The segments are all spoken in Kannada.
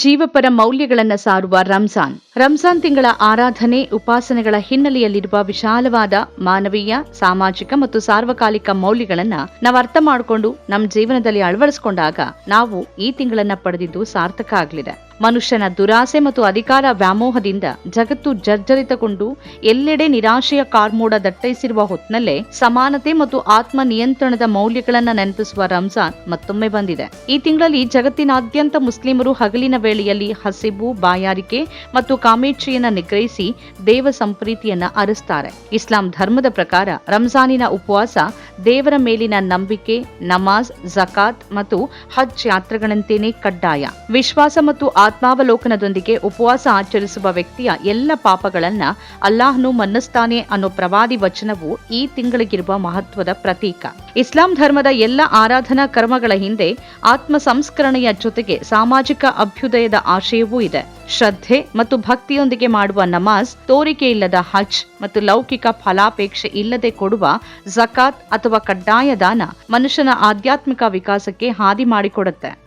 ಜೀವಪರ ಮೌಲ್ಯಗಳನ್ನು ಸಾರುವ ರಂಜಾನ್. ರಂಜಾನ್ ತಿಂಗಳ ಆರಾಧನೆ, ಉಪಾಸನೆಗಳ ಹಿನ್ನೆಲೆಯಲ್ಲಿರುವ ವಿಶಾಲವಾದ ಮಾನವೀಯ, ಸಾಮಾಜಿಕ ಮತ್ತು ಸಾರ್ವಕಾಲಿಕ ಮೌಲ್ಯಗಳನ್ನ ನಾವು ಅರ್ಥ ಮಾಡಿಕೊಂಡು ನಮ್ಮ ಜೀವನದಲ್ಲಿ ಅಳವಡಿಸಿಕೊಂಡಾಗ ನಾವು ಈ ತಿಂಗಳನ್ನ ಪಡೆದಿದ್ದು ಸಾರ್ಥಕ ಆಗಲಿದೆ. ಮನುಷ್ಯನ ದುರಾಸೆ ಮತ್ತು ಅಧಿಕಾರ ವ್ಯಾಮೋಹದಿಂದ ಜಗತ್ತು ಜರ್ಜರಿತಗೊಂಡು ಎಲ್ಲೆಡೆ ನಿರಾಶೆಯ ಕಾರ್ಮೋಡ ದಟ್ಟೈಸಿರುವ ಹೊತ್ನಲ್ಲೇ ಸಮಾನತೆ ಮತ್ತು ಆತ್ಮ ನಿಯಂತ್ರಣದ ಮೌಲ್ಯಗಳನ್ನ ನೆನಪಿಸುವ ರಂಜಾನ್ ಮತ್ತೊಮ್ಮೆ ಬಂದಿದೆ. ಈ ತಿಂಗಳಲ್ಲಿ ಜಗತ್ತಿನಾದ್ಯಂತ ಮುಸ್ಲಿಮರು ಹಗಲಿನ ವೇಳೆಯಲ್ಲಿ ಹಸಿಬು, ಬಾಯಾರಿಕೆ ಮತ್ತು ಕಾಮೇಚ್ಛೆಯನ್ನ ನಿಗ್ರಹಿಸಿ ದೇವ ಸಂಪ್ರೀತಿಯನ್ನ ಅರಿಸ್ತಾರೆ. ಇಸ್ಲಾಂ ಧರ್ಮದ ಪ್ರಕಾರ ರಂಜಾನಿನ ಉಪವಾಸ ದೇವರ ಮೇಲಿನ ನಂಬಿಕೆ, ನಮಾಜ್, ಜಕಾತ್ ಮತ್ತು ಹಜ್ ಯಾತ್ರೆಗಳಂತೆಯೇ ಕಡ್ಡಾಯ. ವಿಶ್ವಾಸ ಮತ್ತು ಆತ್ಮಾವಲೋಕನದೊಂದಿಗೆ ಉಪವಾಸ ಆಚರಿಸುವ ವ್ಯಕ್ತಿಯ ಎಲ್ಲ ಪಾಪಗಳನ್ನ ಅಲ್ಲಾಹನು ಮನ್ನಿಸ್ತಾನೆ ಅನ್ನೋ ಪ್ರವಾದಿ ವಚನವು ಈ ತಿಂಗಳಿಗಿರುವ ಮಹತ್ವದ ಪ್ರತೀಕ. ಇಸ್ಲಾಂ ಧರ್ಮದ ಎಲ್ಲ ಆರಾಧನಾ ಕರ್ಮಗಳ ಹಿಂದೆ ಆತ್ಮ ಸಂಸ್ಕರಣೆಯ ಜೊತೆಗೆ ಸಾಮಾಜಿಕ ಅಭ್ಯುದಯದ ಆಶಯವೂ ಇದೆ. ಶ್ರದ್ಧೆ ಮತ್ತು ಭಕ್ತಿಯೊಂದಿಗೆ ಮಾಡುವ ನಮಾಜ್ ತೋರಿಕೆ ಇಲ್ಲದ ಹಜ್ ಮತ್ತು ಲೌಕಿಕ ಫಲಾಪೇಕ್ಷೆ ಇಲ್ಲದೆ ಕೊಡುವ ಜಕಾತ್ ಅಥವಾ ಕಡ್ಡಾಯ ದಾನ ಮನುಷ್ಯನ ಆಧ್ಯಾತ್ಮಿಕ ವಿಕಾಸಕ್ಕೆ ಹಾದಿ ಮಾಡಿಕೊಡುತ್ತೆ.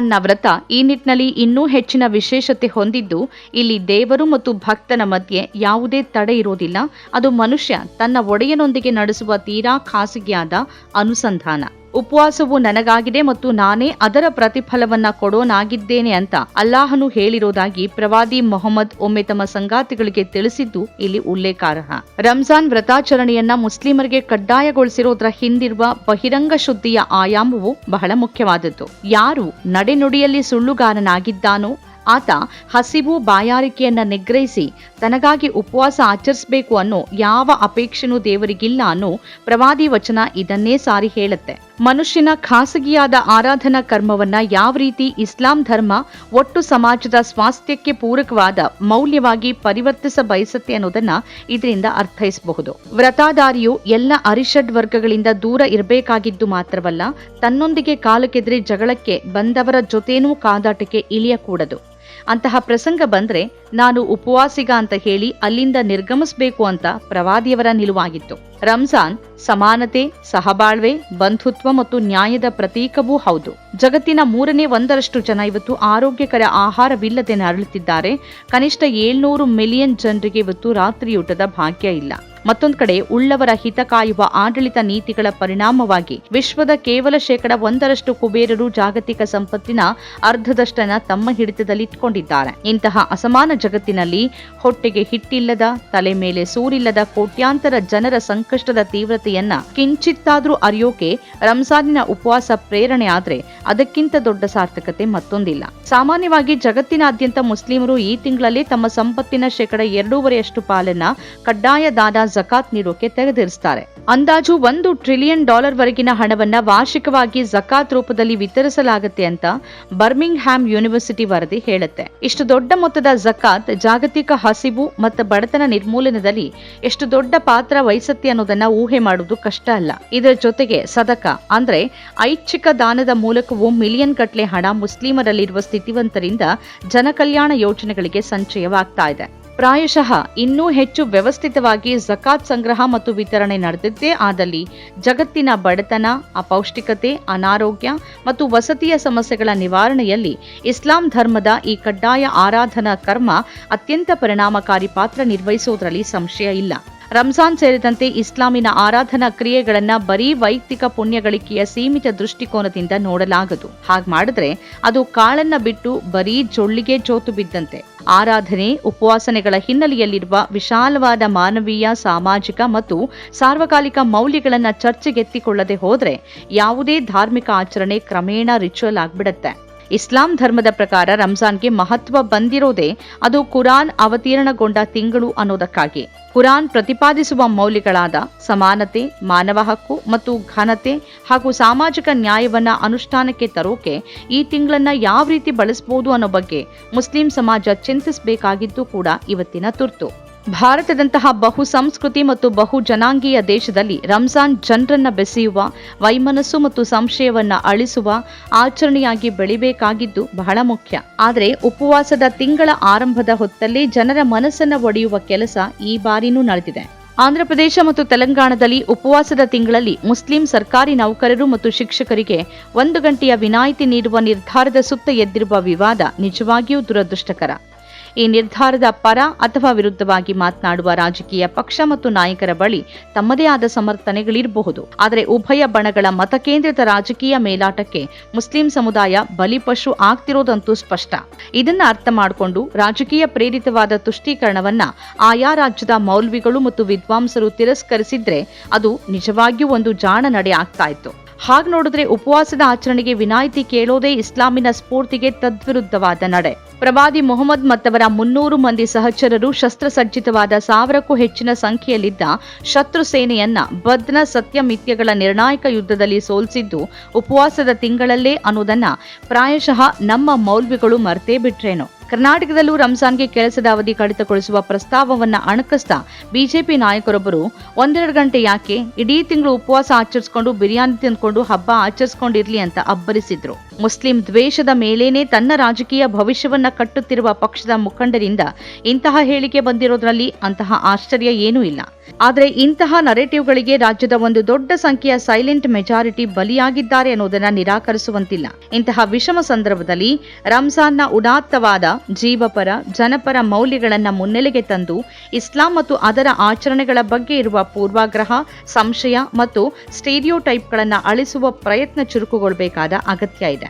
ನ ವ್ರತ ಈ ನಿಟ್ಟಿನಲ್ಲಿ ಇನ್ನೂ ಹೆಚ್ಚಿನ ವಿಶೇಷತೆ ಹೊಂದಿದ್ದು, ಇಲ್ಲಿ ದೇವರು ಮತ್ತು ಭಕ್ತನ ಮಧ್ಯೆ ಯಾವುದೇ ತಡೆ ಇರೋದಿಲ್ಲ. ಅದು ಮನುಷ್ಯ ತನ್ನ ಒಡೆಯನೊಂದಿಗೆ ನಡೆಸುವ ತೀರಾ ಖಾಸಗಿಯಾದ ಅನುಸಂಧಾನ. ಉಪವಾಸವು ನನಗಾಗಿದೆ ಮತ್ತು ನಾನೇ ಅದರ ಪ್ರತಿಫಲವನ್ನ ಕೊಡೋನಾಗಿದ್ದೇನೆ ಅಂತ ಅಲ್ಲಾಹನು ಹೇಳಿರೋದಾಗಿ ಪ್ರವಾದಿ ಮೊಹಮ್ಮದ್ ಒಮ್ಮೆ ತಮ್ಮ ಸಂಗಾತಿಗಳಿಗೆ ತಿಳಿಸಿದ್ದು ಇಲ್ಲಿ ಉಲ್ಲೇಖಾರ್ಹ. ರಂಜಾನ್ ವ್ರತಾಚರಣೆಯನ್ನ ಮುಸ್ಲಿಮರಿಗೆ ಕಡ್ಡಾಯಗೊಳಿಸಿರೋದ್ರ ಹಿಂದಿರುವ ಬಹಿರಂಗ ಶುದ್ಧಿಯ ಆಯಾಮವು ಬಹಳ ಮುಖ್ಯವಾದದ್ದು. ಯಾರು ನಡೆನುಡಿಯಲ್ಲಿ ಸುಳ್ಳುಗಾರನಾಗಿದ್ದಾನೋ ಆತ ಹಸಿವು ಬಾಯಾರಿಕೆಯನ್ನ ನಿಗ್ರಹಿಸಿ ತನಗಾಗಿ ಉಪವಾಸ ಆಚರಿಸಬೇಕು ಅನ್ನೋ ಯಾವ ಅಪೇಕ್ಷೆನೂ ದೇವರಿಗಿಲ್ಲ ಅನ್ನೋ ಪ್ರವಾದಿ ವಚನ ಇದನ್ನೇ ಸಾರಿ ಹೇಳುತ್ತೆ. ಮನುಷ್ಯನ ಖಾಸಗಿಯಾದ ಆರಾಧನಾ ಕರ್ಮವನ್ನ ಯಾವ ರೀತಿ ಇಸ್ಲಾಂ ಧರ್ಮ ಒಟ್ಟು ಸಮಾಜದ ಸ್ವಾಸ್ಥ್ಯಕ್ಕೆ ಪೂರಕವಾದ ಮೌಲ್ಯವಾಗಿ ಪರಿವರ್ತಿಸ ಬಯಸುತ್ತೆ ಅನ್ನೋದನ್ನ ಇದರಿಂದ ಅರ್ಥೈಸಬಹುದು. ವ್ರತಾದಾರಿಯು ಎಲ್ಲ ಅರಿಷಡ್ ವರ್ಗಗಳಿಂದ ದೂರ ಇರಬೇಕಾಗಿದ್ದು ಮಾತ್ರವಲ್ಲ, ತನ್ನೊಂದಿಗೆ ಕಾಲಕ್ಕೆದ್ರೆ ಜಗಳಕ್ಕೆ ಬಂದವರ ಜೊತೆನೂ ಕಾದಾಟಕ್ಕೆ ಇಳಿಯಕೂಡದು. ಅಂತಹ ಪ್ರಸಂಗ ಬಂದ್ರೆ ನಾನು ಉಪವಾಸಿಗ ಅಂತ ಹೇಳಿ ಅಲ್ಲಿಂದ ನಿರ್ಗಮಿಸಬೇಕು ಅಂತ ಪ್ರವಾದಿಯವರ ನಿಲುವಾಗಿತ್ತು. ರಂಜಾನ್ ಸಮಾನತೆ, ಸಹಬಾಳ್ವೆ, ಬಂಧುತ್ವ ಮತ್ತು ನ್ಯಾಯದ ಪ್ರತೀಕವೂ ಹೌದು. ಜಗತ್ತಿನ ಮೂರನೇ ಒಂದರಷ್ಟು ಜನ ಇವತ್ತು ಆರೋಗ್ಯಕರ ಆಹಾರವಿಲ್ಲದೆ ನರಳುತ್ತಿದ್ದಾರೆ. ಕನಿಷ್ಠ ಏಳ್ನೂರು ಮಿಲಿಯನ್ ಜನರಿಗೆ ಇವತ್ತು ರಾತ್ರಿಯೂಟದ ಭಾಗ್ಯ ಇಲ್ಲ. ಮತ್ತೊಂದು ಕಡೆ, ಉಳ್ಳವರ ಹಿತ ಕಾಯುವ ಆಡಳಿತ ನೀತಿಗಳ ಪರಿಣಾಮವಾಗಿ ವಿಶ್ವದ ಕೇವಲ ಶೇಕಡ ಒಂದರಷ್ಟು ಕುಬೇರರು ಜಾಗತಿಕ ಸಂಪತ್ತಿನ ಅರ್ಧದಷ್ಟನ್ನ ತಮ್ಮ ಹಿಡಿತದಲ್ಲಿ ಇಟ್ಕೊಂಡಿದ್ದಾರೆ. ಇಂತಹ ಅಸಮಾನ ಜಗತ್ತಿನಲ್ಲಿ ಹೊಟ್ಟೆಗೆ ಹಿಟ್ಟಿಲ್ಲದ, ತಲೆ ಮೇಲೆ ಸೂರಿಲ್ಲದ ಕೋಟ್ಯಾಂತರ ಜನರ ಸಂಕಷ್ಟದ ತೀವ್ರತೆಯನ್ನ ಕಿಂಚಿತ್ತಾದ್ರೂ ಅರಿಯೋಕೆ ರಂಜಾನಿನ ಉಪವಾಸ ಪ್ರೇರಣೆ ಆದ್ರೆ ಅದಕ್ಕಿಂತ ದೊಡ್ಡ ಸಾರ್ಥಕತೆ ಮತ್ತೊಂದಿಲ್ಲ. ಸಾಮಾನ್ಯವಾಗಿ ಜಗತ್ತಿನಾದ್ಯಂತ ಮುಸ್ಲಿಮರು ಈ ತಿಂಗಳಲ್ಲಿ ತಮ್ಮ ಸಂಪತ್ತಿನ ಶೇಕಡ ಎರಡೂವರೆಯಷ್ಟು ಪಾಲನ್ನ ಕಡ್ಡಾಯ ದಾನ ಜಕಾತ್ ನೀಡೋಕೆ ತೆಗೆದಿರಿಸ್ತಾರೆ. ಅಂದಾಜು ಒಂದು ಟ್ರಿಲಿಯನ್ ಡಾಲರ್ ವರೆಗಿನ ಹಣವನ್ನ ವಾರ್ಷಿಕವಾಗಿ ಜಕಾತ್ ರೂಪದಲ್ಲಿ ವಿತರಿಸಲಾಗುತ್ತೆ ಅಂತ ಬರ್ಮಿಂಗ್ ಹ್ಯಾಮ್ ಯೂನಿವರ್ಸಿಟಿ ವರದಿ ಹೇಳುತ್ತೆ. ಇಷ್ಟು ದೊಡ್ಡ ಮೊತ್ತದ ಜಕಾತ್ ಜಾಗತಿಕ ಹಸಿವು ಮತ್ತು ಬಡತನ ನಿರ್ಮೂಲನದಲ್ಲಿ ಎಷ್ಟು ದೊಡ್ಡ ಪಾತ್ರ ವಹಿಸುತ್ತೆ ಅನ್ನೋದನ್ನ ಊಹೆ ಮಾಡುವುದು ಕಷ್ಟ ಅಲ್ಲ. ಇದರ ಜೊತೆಗೆ ಸದಕ ಅಂದ್ರೆ ಐಚ್ಛಿಕ ದಾನದ ಮೂಲಕವೂ ಮಿಲಿಯನ್ ಗಟ್ಲೆ ಹಣ ಮುಸ್ಲಿಮರಲ್ಲಿರುವ ಸ್ಥಿತಿವಂತರಿಂದ ಜನಕಲ್ಯಾಣ ಯೋಜನೆಗಳಿಗೆ ಸಂಚಯವಾಗ್ತಾ ಇದೆ. ಪ್ರಾಯಶಃ ಇನ್ನೂ ಹೆಚ್ಚು ವ್ಯವಸ್ಥಿತವಾಗಿ ಜಕಾತ್ ಸಂಗ್ರಹ ಮತ್ತು ವಿತರಣೆ ನಡೆದಿದ್ದೇ ಆದಲ್ಲಿ ಜಗತ್ತಿನ ಬಡತನ, ಅಪೌಷ್ಟಿಕತೆ, ಅನಾರೋಗ್ಯ ಮತ್ತು ವಸತಿಯ ಸಮಸ್ಯೆಗಳ ನಿವಾರಣೆಯಲ್ಲಿ ಇಸ್ಲಾಂ ಧರ್ಮದ ಈ ಕಡ್ಡಾಯ ಆರಾಧನಾ ಕರ್ಮ ಅತ್ಯಂತ ಪರಿಣಾಮಕಾರಿ ಪಾತ್ರ ನಿರ್ವಹಿಸುವುದರಲ್ಲಿ ಸಂಶಯ ಇಲ್ಲ. ರಂಜಾನ್ ಸೇರಿದಂತೆ ಇಸ್ಲಾಮಿನ ಆರಾಧನಾ ಕ್ರಿಯೆಗಳನ್ನು ಬರೀ ವೈಯಕ್ತಿಕ ಪುಣ್ಯಗಳಿಕೆಯ ಸೀಮಿತ ದೃಷ್ಟಿಕೋನದಿಂದ ನೋಡಲಾಗದು. ಹಾಗೆ ಮಾಡಿದ್ರೆ ಅದು ಕಾಳನ್ನ ಬಿಟ್ಟು ಬರೀ ಜೊಳ್ಳಿಗೆ ಜೋತು ಬಿದ್ದಂತೆ. ಆರಾಧನೆ, ಉಪವಾಸನೆಗಳ ಹಿನ್ನೆಲೆಯಲ್ಲಿರುವ ವಿಶಾಲವಾದ ಮಾನವೀಯ, ಸಾಮಾಜಿಕ ಮತ್ತು ಸಾರ್ವಕಾಲಿಕ ಮೌಲ್ಯಗಳನ್ನು ಚರ್ಚೆಗೆತ್ತಿಕೊಳ್ಳದೆ ಹೋದರೆ ಯಾವುದೇ ಧಾರ್ಮಿಕ ಆಚರಣೆ ಕ್ರಮೇಣ ರಿಚುವಲ್ ಆಗ್ಬಿಡತ್ತೆ. ಇಸ್ಲಾಂ ಧರ್ಮದ ಪ್ರಕಾರ ರಂಜಾನ್ಗೆ ಮಹತ್ವ ಬಂದಿರೋದೇ ಅದು ಕುರಾನ್ ಅವತೀರ್ಣಗೊಂಡ ತಿಂಗಳು ಅನ್ನೋದಕ್ಕಾಗಿ. ಕುರಾನ್ ಪ್ರತಿಪಾದಿಸುವ ಮೌಲ್ಯಗಳಾದ ಸಮಾನತೆ, ಮಾನವ ಹಕ್ಕು ಮತ್ತು ಘನತೆ ಹಾಗೂ ಸಾಮಾಜಿಕ ನ್ಯಾಯವನ್ನ ಅನುಷ್ಠಾನಕ್ಕೆ ತರೋಕೆ ಈ ತಿಂಗಳನ್ನ ಯಾವ ರೀತಿ ಬಳಸಬಹುದು ಅನ್ನೋ ಬಗ್ಗೆ ಮುಸ್ಲಿಂ ಸಮಾಜ ಚಿಂತಿಸಬೇಕಾಗಿದ್ದು ಕೂಡ ಇವತ್ತಿನ ತುರ್ತು. ಭಾರತದಂತಹ ಬಹು ಸಂಸ್ಕೃತಿ ಮತ್ತು ಬಹು ಜನಾಂಗೀಯ ದೇಶದಲ್ಲಿ ರಂಜಾನ್ ಜನರನ್ನ ಬೆಸೆಯುವ, ವೈಮನಸ್ಸು ಮತ್ತು ಸಂಶಯವನ್ನ ಅಳಿಸುವ, ಆಚರಣೆಯಾಗಿ ಬೆಳಿಬೇಕಾಗಿದ್ದು ಬಹಳ ಮುಖ್ಯ. ಆದರೆ ಉಪವಾಸದ ತಿಂಗಳ ಆರಂಭದ ಹೊತ್ತಲ್ಲಿ ಜನರ ಮನಸ್ಸನ್ನ ಒಡೆಯುವ ಕೆಲಸ ಈ ಬಾರಿನೂ ನಡೆದಿದೆ. ಆಂಧ್ರಪ್ರದೇಶ ಮತ್ತು ತೆಲಂಗಾಣದಲ್ಲಿ ಉಪವಾಸದ ತಿಂಗಳಲ್ಲಿ ಮುಸ್ಲಿಂ ಸರ್ಕಾರಿ ನೌಕರರು ಮತ್ತು ಶಿಕ್ಷಕರಿಗೆ ಒಂದು ಗಂಟೆಯ ವಿನಾಯಿತಿ ನೀಡುವ ನಿರ್ಧಾರದ ಸುತ್ತ ಎದ್ದಿರುವ ವಿವಾದ ನಿಜವಾಗಿಯೂ ದುರದೃಷ್ಟಕರ. ಈ ನಿರ್ಧಾರದ ಪರ ಅಥವಾ ವಿರುದ್ಧವಾಗಿ ಮಾತನಾಡುವ ರಾಜಕೀಯ ಪಕ್ಷ ಮತ್ತು ನಾಯಕರ ಬಳಿ ತಮ್ಮದೇ ಆದ ಸಮರ್ಥನೆಗಳಿರಬಹುದು. ಆದರೆ ಉಭಯ ಬಣಗಳ ಮತಕೇಂದ್ರಿತ ರಾಜಕೀಯ ಮೇಲಾಟಕ್ಕೆ ಮುಸ್ಲಿಂ ಸಮುದಾಯ ಬಲಿಪಶು ಆಗ್ತಿರೋದಂತೂ ಸ್ಪಷ್ಟ. ಇದನ್ನ ಅರ್ಥ ಮಾಡಿಕೊಂಡು ರಾಜಕೀಯ ಪ್ರೇರಿತವಾದ ತುಷ್ಟೀಕರಣವನ್ನ ಆಯಾ ರಾಜ್ಯದ ಮೌಲ್ವಿಗಳು ಮತ್ತು ವಿದ್ವಾಂಸರು ತಿರಸ್ಕರಿಸಿದ್ರೆ ಅದು ನಿಜವಾಗಿಯೂ ಒಂದು ಜಾಣ ನಡೆ ಆಗ್ತಾ ಇತ್ತು. ಹಾಗೆ ನೋಡಿದ್ರೆ ಉಪವಾಸದ ಆಚರಣೆಗೆ ವಿನಾಯಿತಿ ಕೇಳೋದೇ ಇಸ್ಲಾಮಿನ ಸ್ಫೂರ್ತಿಗೆ ತದ್ವಿರುದ್ಧವಾದ ನಡೆ. ಪ್ರವಾದಿ ಮೊಹಮ್ಮದ್ ಮತ್ತವರ ಮುನ್ನೂರು ಮಂದಿ ಸಹಚರರು ಶಸ್ತ್ರಸಜ್ಜಿತವಾದ ಸಾವಿರಕ್ಕೂ ಹೆಚ್ಚಿನ ಸಂಖ್ಯೆಯಲ್ಲಿದ್ದ ಶತ್ರು ಸೇನೆಯನ್ನ ಬದ್ನ ಸತ್ಯಮಿತ್ಯಗಳ ನಿರ್ಣಾಯಕ ಯುದ್ಧದಲ್ಲಿ ಸೋಲಿಸಿದ್ದು ಉಪವಾಸದ ತಿಂಗಳಲ್ಲೇ ಅನ್ನೋದನ್ನ ಪ್ರಾಯಶಃ ನಮ್ಮ ಮೌಲ್ವಿಗಳು ಮರ್ತೇ ಬಿಟ್ರೇನು. ಕರ್ನಾಟಕದಲ್ಲೂ ರಂಜಾನ್ಗೆ ಕೆಲಸದ ಅವಧಿ ಕಡಿತಗೊಳಿಸುವ ಪ್ರಸ್ತಾವವನ್ನ ಅಣಕಿಸ್ತಾ ಬಿಜೆಪಿ ನಾಯಕರೊಬ್ಬರು ಒಂದೆರಡು ಗಂಟೆ ಯಾಕೆ ಇಡೀ ತಿಂಗಳು ಉಪವಾಸ ಆಚರಿಸಿಕೊಂಡು ಬಿರಿಯಾನಿ ತಿಂದ್ಕೊಂಡು ಹಬ್ಬ ಆಚರಿಸ್ಕೊಂಡಿರ್ಲಿ ಅಂತ ಅಬ್ಬರಿಸಿದ್ರು. ಮುಸ್ಲಿಂ ದ್ವೇಷದ ಮೇಲೇನೆ ತನ್ನ ರಾಜಕೀಯ ಭವಿಷ್ಯವನ್ನ ಕಟ್ಟುತ್ತಿರುವ ಪಕ್ಷದ ಮುಖಂಡರಿಂದ ಇಂತಹ ಹೇಳಿಕೆ ಬಂದಿರೋದ್ರಲ್ಲಿ ಅಂತಹ ಆಶ್ಚರ್ಯ ಏನೂ ಇಲ್ಲ. ಆದರೆ ಇಂತಹ ನರೇಟಿವ್ಗಳಿಗೆ ರಾಜ್ಯದ ಒಂದು ದೊಡ್ಡ ಸಂಖ್ಯೆಯ ಸೈಲೆಂಟ್ ಮೆಜಾರಿಟಿ ಬಲಿಯಾಗಿದ್ದಾರೆ ಅನ್ನೋದನ್ನ ನಿರಾಕರಿಸುವಂತಿಲ್ಲ. ಇಂತಹ ವಿಷಮ ಸಂದರ್ಭದಲ್ಲಿ ರಂಜಾನ್ನ ಉದಾತ್ತವಾದ ಜೀವಪರ, ಜನಪರ ಮೌಲ್ಯಗಳನ್ನ ಮುನ್ನೆಲೆಗೆ ತಂದು ಇಸ್ಲಾಂ ಮತ್ತು ಅದರ ಆಚರಣೆಗಳ ಬಗ್ಗೆ ಇರುವ ಪೂರ್ವಾಗ್ರಹ, ಸಂಶಯ ಮತ್ತು ಸ್ಟೇರಿಯೋಟೈಪ್ಗಳನ್ನ ಅಳಿಸುವ ಪ್ರಯತ್ನ ಚುರುಕುಗೊಳ್ಳಬೇಕಾದ ಅಗತ್ಯ ಇದೆ.